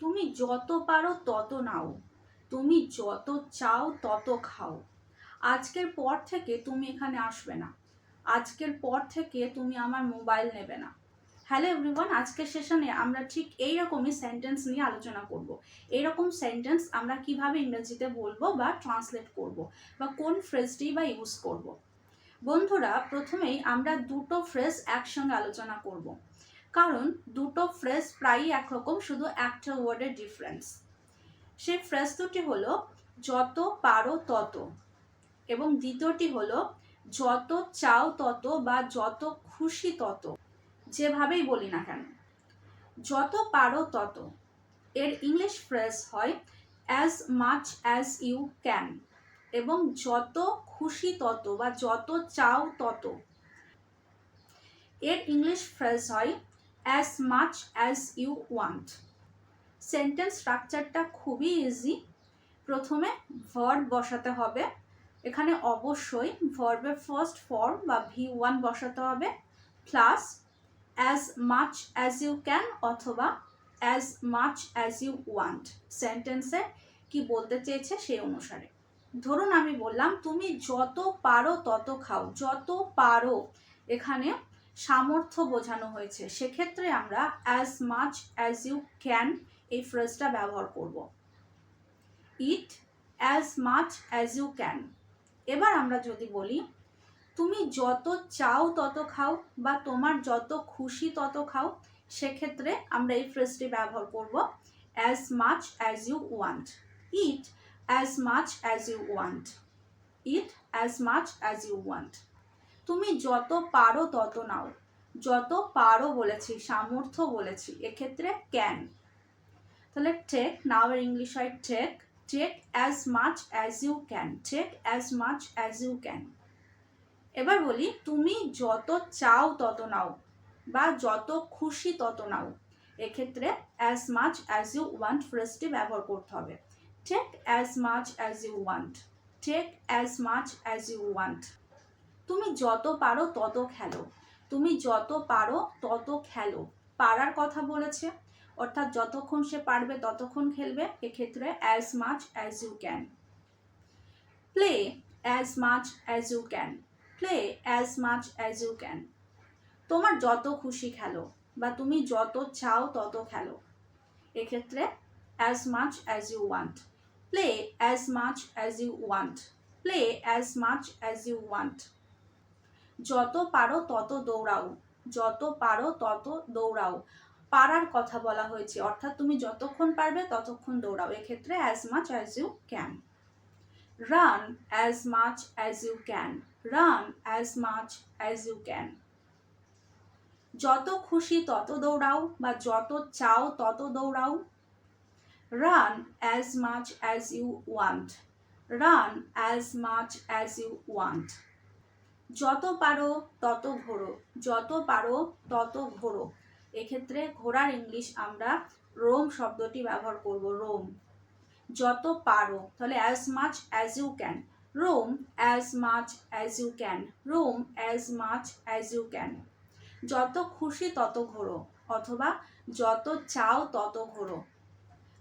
তুমি যত পারো তত নাও। তুমি যত চাও তত খাও। আজকের পর থেকে তুমি এখানে আসবে না। আজকের পর থেকে তুমি আমার মোবাইল নেবে না। হ্যালো এভরিওয়ান, আজকের সেশনে আমরা ঠিক এই রকমই সেন্টেন্স নিয়ে আলোচনা করব। এইরকম সেন্টেন্স আমরা কীভাবে ইংরেজিতে বলব বা ট্রান্সলেট করব বা কোন ফ্রেজটি বা ইউজ করব। বন্ধুরা, প্রথমেই আমরা দুটো ফ্রেজ একসঙ্গে আলোচনা করব। কারণ দুটো ফ্রেজ প্রায়ই একরকম, শুধু একটা ওয়ার্ডের ডিফারেন্স সেই ফ্রেজ দুটি হলো যত পারো তত এবং দ্বিতীয়টি হলো যত চাও তত বা যত খুশি তত, যেভাবেই বলি না কেন। যত পারো তত, এর ইংলিশ ফ্রেজ হয় as much as you can এবং যত খুশি তত বা যত চাও তত। এর ইংলিশ ফ্রেজ হয় as much as you want sentence স্ট্রাকচারটা খুবই ইজি প্রথমে ভার্ব বসাতে হবে। এখানে অবশ্যই ভার্বের ফার্স্ট ফর্ম বা ভি ওয়ান বসাতে হবে plus as much as you can অথবা as much as you want সেন্টেন্সে কি বলতে চেয়েছে সেই অনুসারে। ধরুন আমি বললাম, তুমি যত পারো তত খাও, যত পারো এখানে সামর্থ্য বোঝানো হয়েছে। সেক্ষেত্রে আমরা as much as you can এই ফ্রেজটা ব্যবহার করব। Eat as much as you can এবার আমরা যদি বলি, তুমি যত চাও তত খাও বা তোমার যত খুশি তত খাও, সেক্ষেত্রে আমরা এই ফ্রেজটি ব্যবহার করব as much as you want eat as much as you want eat as much as you want তুমি যত পারো তত নাও। যত পারো বলেছি, সামর্থ্য বলেছি, এক্ষেত্রে ক্যান তাহলে টেক নাও এর ইংলিশ হয় take take as much as you can take as much as you can এবার বলি, তুমি যত চাও তত নাও, বা যত খুশি তত নাও। এক্ষেত্রে as much as you want ফ্রেজটি ব্যবহার করতে হবে। Take as much as you want take as much as you want তুমি যত পারো তত খেলো। তুমি যত পারো তত খেলো। পারার কথা বলেছে। অর্থাৎ যতক্ষণ সে পারবে ততক্ষণ খেলবে। এক্ষেত্রে as much as you can play as much as you can play as much as you can তোমার যত খুশি খেলো বা তুমি যত চাও তত খেলো। এক্ষেত্রে as much as you want play as much as you want play as much as you want যত পারো তত দৌড়াও, যত পারো তত দৌড়াও। পারার কথা বলা হয়েছে, অর্থাৎ তুমি যতক্ষণ পারবে ততক্ষণ দৌড়াও। এক্ষেত্রে as much as you can run as much as you can run as much as you can যত খুশি তত দৌড়াও বা যত চাও তত দৌড়াও। Run as much as you want run as much as you want যত পারো তত ঘোরো, যত পারো তত ঘোরো। এক্ষেত্রে ঘোরার ইংলিশ আমরা রোম শব্দটি ব্যবহার করব, রোম। যত পারো, তাহলে as much as you can roam as much as you can roam as much as you can যত খুশি তত ঘোরো, অথবা যত চাও তত ঘোরো।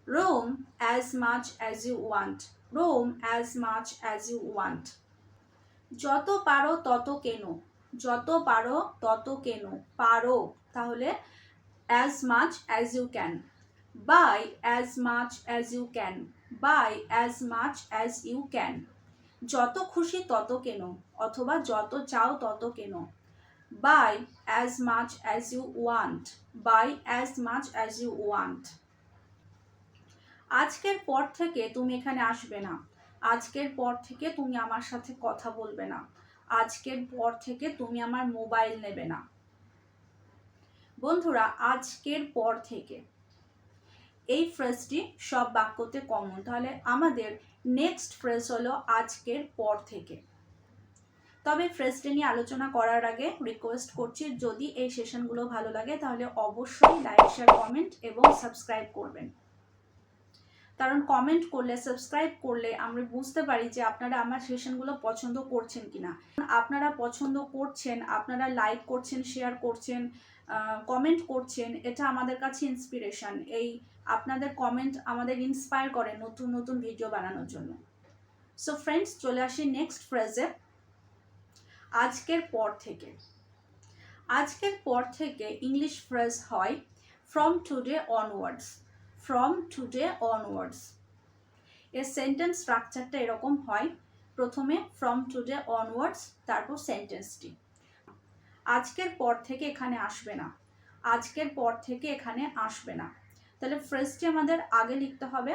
Roam as much as you want roam as much as you want যত পারো তত কেনো, যত পারো তত কেনো, পারো, তাহলে as much as you can buy as much as you can buy as much as you can যত খুশি তত কেনো, অথবা যত চাও তত কেনো buy as much as you want buy as much as you want আজকের পর থেকে তুমি এখানে আসবে না। আজকের পর থেকে তুমি আমার সাথে কথা বলবে না। আজকের পর থেকে তুমি আমার মোবাইল নেবে না। বন্ধুরা, আজকের পর থেকে এই ফ্রেজটি সব বাক্যতে কমন তাহলে আমাদের নেক্সট ফ্রেজ হলো আজকের পর থেকে। তবে ফ্রেজটি নিয়ে আলোচনা করার আগে রিকোয়েস্ট করছি, যদি এই সেশনগুলো ভালো লাগে তাহলে অবশ্যই লাইক শেয়ার কমেন্ট এবং সাবস্ক্রাইব করবেন। কারণ কমেন্ট করলে সাবস্ক্রাইব করলে আমরা বুঝতে পারি যে আপনারা আমার সেশনগুলো পছন্দ করছেন কিনা। আপনারা পছন্দ করছেন, আপনারা লাইক করছেন শেয়ার করছেন কমেন্ট করছেন, এটা আমাদের কাছে ইন্সপিরেশন এই আপনাদের কমেন্ট আমাদের ইন্সপায়ার করে নতুন নতুন ভিডিও বানানোর জন্য। সো ফ্রেন্ডস চলে আসি নেক্সট ফ্রেজে আজকের পর থেকে। আজকের পর থেকে ইংলিশ ফ্রেজ হয় from today onwards from today onwards এর সেন্টেন্স স্ট্রাকচারটা এরকম হয়। প্রথমে ফ্রম টুডে অনওয়ার্ডস তারপর সেন্টেন্সটি আজকের পর থেকে এখানে আসবে না। আজকের পর থেকে এখানে আসবে না। তাহলে ফ্রেজটি আমাদের আগে লিখতে হবে।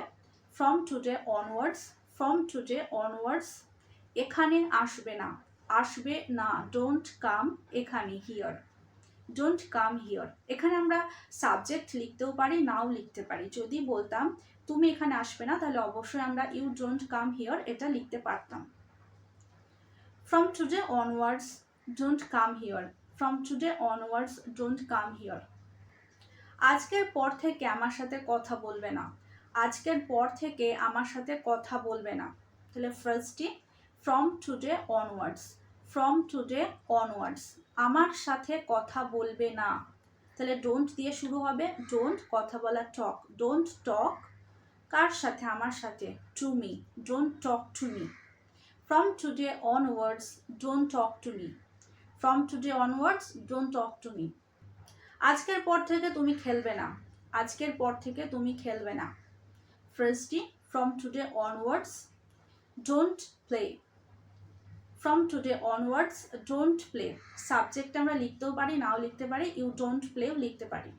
From today onwards from today onwards এখানে আসবে না। আসবে না ডোন্ট কাম এখানে হিয়ার ডোন্ট কাম হিয়ার এখানে আমরা সাবজেক্ট লিখতেও পারি, নাও লিখতে পারি। যদি বলতাম, তুমি এখানে আসবে না, তাহলে অবশ্যই আমরা ইউ ডোন্ট কাম হিয়ার এটা লিখতে পারতাম। From today onwards don't come here from today onwards don't come here আজকের পর থেকে আমার সাথে কথা বলবে না। আজকের পর থেকে আমার সাথে কথা বলবে না। তাহলে ফার্স্টটি from today onwards from today onwards আমার সাথে কথা বলবে না। তাহলে ডোন্ট দিয়ে শুরু হবে। ডোন্ট কথা বলা টক ডোন্ট টক কার সাথে? আমার সাথে। To me don't talk to me from today onwards don't talk to me from today onwards don't talk to me আজকের পর থেকে তুমি খেলবে না। আজকের পর থেকে তুমি খেলবে না। ফ্রেজটি from today onwards don't play from today onwards don't play subject আমরা লিখতেও পারি, নাও লিখতে পারি ইউ ডোন্ট প্লেও লিখতে পারি।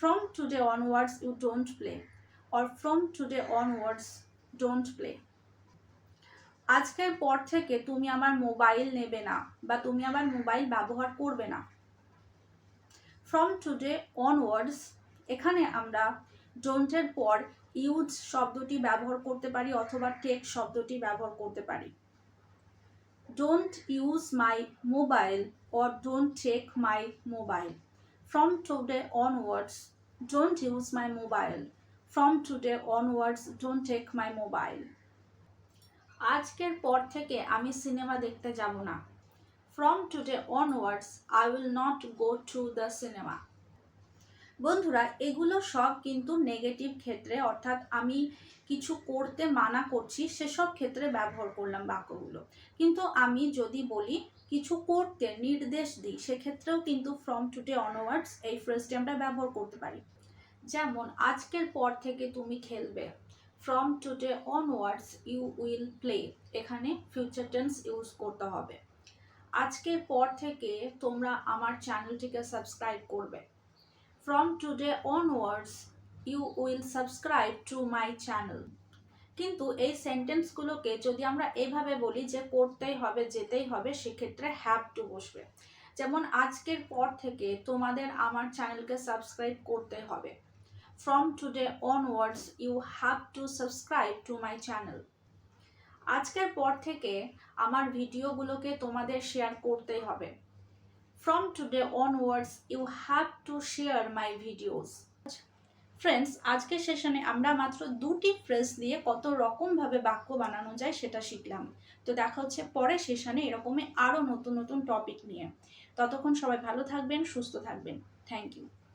From today onwards you don't play or from today onwards don't play আজকের পর থেকে তুমি আমার মোবাইল নেবে না, বা তুমি আমার মোবাইল ব্যবহার করবে না। ফ্রম টুডে অনওয়ার্ডস এখানে আমরা ডোন্টের পর ইউজ শব্দটি ব্যবহার করতে পারি, অথবা টেক শব্দটি ব্যবহার করতে পারি। Don't use my mobile or don't take my mobile from today onwards don't use my mobile from today onwards don't take my mobile আজকের পর থেকে আমি সিনেমা দেখতে যাব না। From today onwards I will not go to the cinema বন্ধুরা, এগুলো সব কিন্তু নেগেটিভ ক্ষেত্রে, অর্থাৎ আমি কিছু করতে মানা করছি, সেসব ক্ষেত্রে ব্যবহার করলাম বাক্যগুলো। কিন্তু আমি যদি বলি, কিছু করতে নির্দেশ দিই, সেক্ষেত্রেও কিন্তু ফ্রম টুডে অনওয়ার্ডস এই ফ্রেজটি আমরা ব্যবহার করতে পারি। যেমন, আজকের পর থেকে তুমি খেলবে। From today onwards you will play এখানে ফিউচার টেন্স ইউজ করতে হবে। আজকের পর থেকে তোমরা আমার চ্যানেলটিকে সাবস্ক্রাইব করবে। From today onwards you will subscribe to my channel কিন্তু এই সেন্টেন্সগুলোকে যদি আমরা এভাবে বলি যে করতেই হবে, যেতেই হবে, সেক্ষেত্রে হ্যাভ টু বসবে। যেমন আজকের পর থেকে তোমাদের আমার চ্যানেলকে সাবস্ক্রাইব করতে হবে। From today onwards you have to subscribe to my channel আজকের পর থেকে আমার ভিডিওগুলোকে তোমাদের শেয়ার করতেই হবে। From today onwards you have to share my videos friends আজকের সেশনে আমরা মাত্র দুটি ফ্রেজ দিয়ে কত রকমভাবে বাক্য বানানো যায় সেটা শিখলাম। তো দেখা হচ্ছে পরের সেশনে এরকমই আরও নতুন নতুন টপিক নিয়ে। ততক্ষণ সবাই ভালো থাকবেন, সুস্থ থাকবেন। Thank you